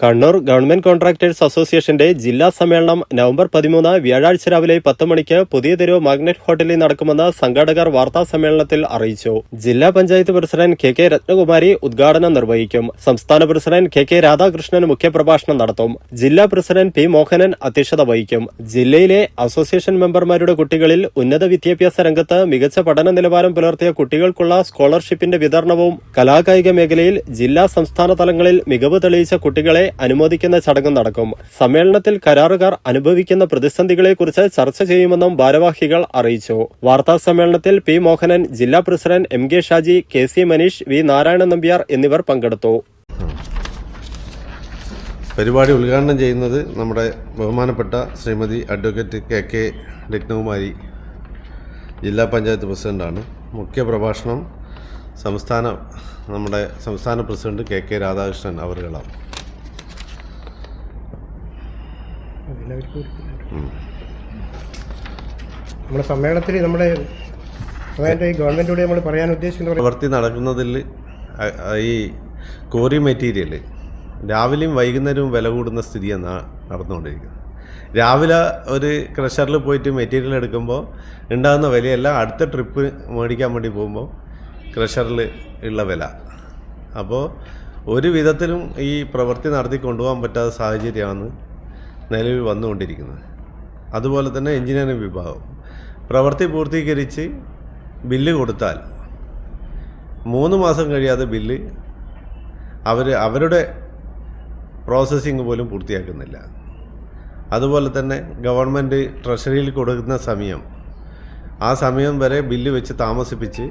Kannur government contractors അസോസിയേഷന്റെ ജില്ലാ സമ്മേളനം നവംബർ പതിമൂന്ന് വ്യാഴാഴ്ച രാവിലെ പത്ത് മണിക്ക് പുതിയ തെരുവ് മാഗ്നറ്റ് ഹോട്ടലിൽ നടക്കുമെന്ന് സംഘാടകർ വാർത്താ സമ്മേളനത്തിൽ അറിയിച്ചു. ജില്ലാ panchayat president K K Rathnakumari ഉദ്ഘാടനം നിർവഹിക്കും. സംസ്ഥാന പ്രസിഡന്റ് കെ കെ രാധാകൃഷ്ണൻ മുഖ്യപ്രഭാഷണം നടത്തും. ജില്ലാ പ്രസിഡന്റ് പി മോഹനൻ അധ്യക്ഷത വഹിക്കും. ജില്ലയിലെ അസോസിയേഷൻ മെമ്പർമാരുടെ കുട്ടികളിൽ ഉന്നത വിദ്യാഭ്യാസ രംഗത്ത് മികച്ച പഠന നിലവാരം പുലർത്തിയ കുട്ടികൾക്കുള്ള സ്കോളർഷിപ്പിന്റെ വിതരണവും കലാകായിക മേഖലയിൽ ജില്ലാ സംസ്ഥാന തലങ്ങളിൽ മികവ് തെളിയിച്ച കുട്ടികളെ അനുമോദിക്കുന്ന ചടങ്ങും നടക്കും. സമ്മേളനത്തിൽ കരാറുകാർ അനുഭവിക്കുന്ന പ്രതിസന്ധികളെക്കുറിച്ച് ചർച്ച ചെയ്യുമെന്നും ഭാരവാഹികൾ അറിയിച്ചു. വാർത്താ സമ്മേളനത്തിൽ പി മോഹനൻ ജില്ലാ president M K Shaji K C Manish V Narayanan Nambiar എന്നിവർ പങ്കെടുത്തു. പരിപാടി ഉദ്ഘാടനം ചെയ്യുന്നത് നമ്മുടെ ബഹുമാനപ്പെട്ട Shrimati advocate K K Ratnakumari ജില്ലാ പഞ്ചായത്ത് പ്രസിഡന്റാണ്. മുഖ്യ പ്രഭാഷണം സംസ്ഥാന നമ്മുടെ സംസ്ഥാന പ്രസിഡന്റ് കെ കെ രാധാകൃഷ്ണൻ അവറുകളാണ് നമ്മുടെ സമ്മേളനത്തിൽ നമ്മുടെ അതായത് ഈ ഗവൺമെന്റോട് നമ്മൾ പറയാൻ ഉദ്ദേശിക്കുന്ന പ്രവൃത്തി നടക്കുന്നതിൽ ഈ കോറി മെറ്റീരിയൽ രാവിലെയും വൈകുന്നേരവും വില കൂടുന്ന സ്ഥിതിയാണ് നടന്നുകൊണ്ടിരിക്കുന്നത്. രാവിലെ ഒരു ക്രഷറിൽ പോയിട്ട് മെറ്റീരിയൽ എടുക്കുമ്പോൾ ഉണ്ടാകുന്ന വിലയല്ല അടുത്ത ട്രിപ്പ് മേടിക്കാൻ വേണ്ടി പോകുമ്പോൾ ക്രഷറിൽ ഉള്ള വില. അപ്പോൾ ഒരു വിധത്തിലും ഈ പ്രവൃത്തി നടത്തി കൊണ്ടുപോകാൻ പറ്റാത്ത സാഹചര്യമാണ് നിലവിൽ വന്നുകൊണ്ടിരിക്കുന്നത്. അതുപോലെ തന്നെ എഞ്ചിനീയറിംഗ് വിഭാഗം. പ്രവൃത്തി പൂർത്തീകരിച്ച് ബില്ല് കൊടുത്താൽ മൂന്ന് മാസം കഴിയാതെ ബില്ല് അവർ അവരുടെ പ്രോസസ്സിങ് പോലും പൂർത്തിയാക്കുന്നില്ല. അതുപോലെ തന്നെ ഗവൺമെന്റ് ട്രഷറിയിൽ കൊടുക്കുന്ന സമയം ആ സമയം വരെ ബില്ല് വെച്ച് താമസിപ്പിച്ച്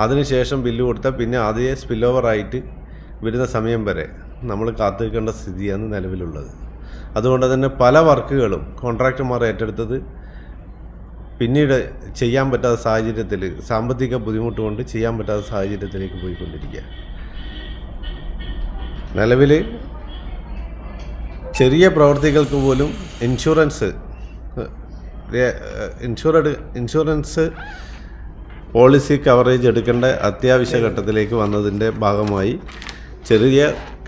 അതിനുശേഷം ബില്ല് കൊടുത്താൽ പിന്നെ അതേ സ്പിൽ ഓവറായിട്ട് വരുന്ന സമയം വരെ നമ്മൾ കാത്തു നിൽക്കേണ്ട സ്ഥിതിയാണ് നിലവിലുള്ളത്. അതുകൊണ്ട് തന്നെ പല വർക്കുകളും കോൺട്രാക്ടർമാർ ഏറ്റെടുത്തത് പിന്നീട് ചെയ്യാൻ പറ്റാത്ത സാഹചര്യത്തിൽ സാമ്പത്തിക ബുദ്ധിമുട്ട് കൊണ്ട് ചെയ്യാൻ പറ്റാത്ത സാഹചര്യത്തിലേക്ക് പോയിക്കൊണ്ടിരിക്കുക. നിലവിൽ ചെറിയ പ്രവർത്തികൾക്ക് പോലും insurance insured insurance policy coverage എടുക്കേണ്ട അത്യാവശ്യ ഘട്ടത്തിലേക്ക് വന്നതിന്റെ ഭാഗമായി ചെറിയ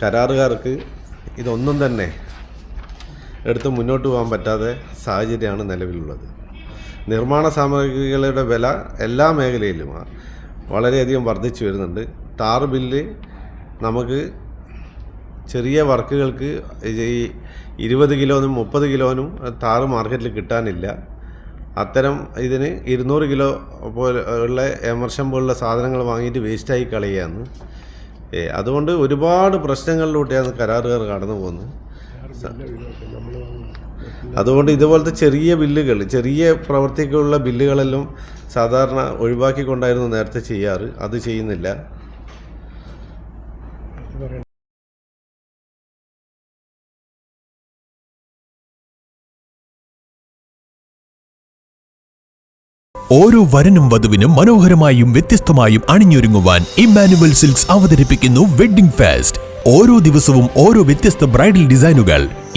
കരാറുകാർക്ക് ഇതൊന്നും തന്നെ എടുത്ത് മുന്നോട്ട് പോകാൻ പറ്റാത്ത സാഹചര്യമാണ് നിലവിലുള്ളത്. നിർമ്മാണ സാമഗ്രികളുടെ വില എല്ലാ മേഖലയിലും വളരെയധികം വർദ്ധിച്ചു വരുന്നുണ്ട്. ടാർ ബില്ല് നമുക്ക് ചെറിയ വർക്കുകൾക്ക് ഈ ഇരുപത് കിലോനും മുപ്പത് കിലോനും താറ് മാർക്കറ്റിൽ കിട്ടാനില്ല. അത്തരം ഇതിന് ഇരുന്നൂറ് കിലോ പോലെ ഉള്ള എമർഷൻ പോലുള്ള സാധനങ്ങൾ വാങ്ങിയിട്ട് വേസ്റ്റായി കളയുകയാണ്. അതുകൊണ്ട് ഒരുപാട് പ്രശ്നങ്ങളിലൂടെയാണ് കരാറുകാർ കടന്നു പോകുന്നത് അതുകൊണ്ട് ഇതുപോലത്തെ ചെറിയ ബില്ലുകൾ ചെറിയ പ്രവർത്തിക്കുള്ള ബില്ലുകളെല്ലാം സാധാരണ ഒഴിവാക്കിക്കൊണ്ടായിരുന്നു നേരത്തെ ചെയ്യാറ്. അത് ചെയ്യുന്നില്ല. ഓരോ വരനും വധുവിനും മനോഹരമായും വ്യത്യസ്തമായും അണിഞ്ഞൊരുങ്ങുവാൻ ഇമ്മാനുവൽ സിൽക്സ് അവതരിപ്പിക്കുന്നു വെഡ്ഡിംഗ് ഫെസ്റ്റ്. ഓരോ ദിവസവും ഓരോ വ്യത്യസ്ത ബ്രൈഡൽ ഡിസൈനുകൾ.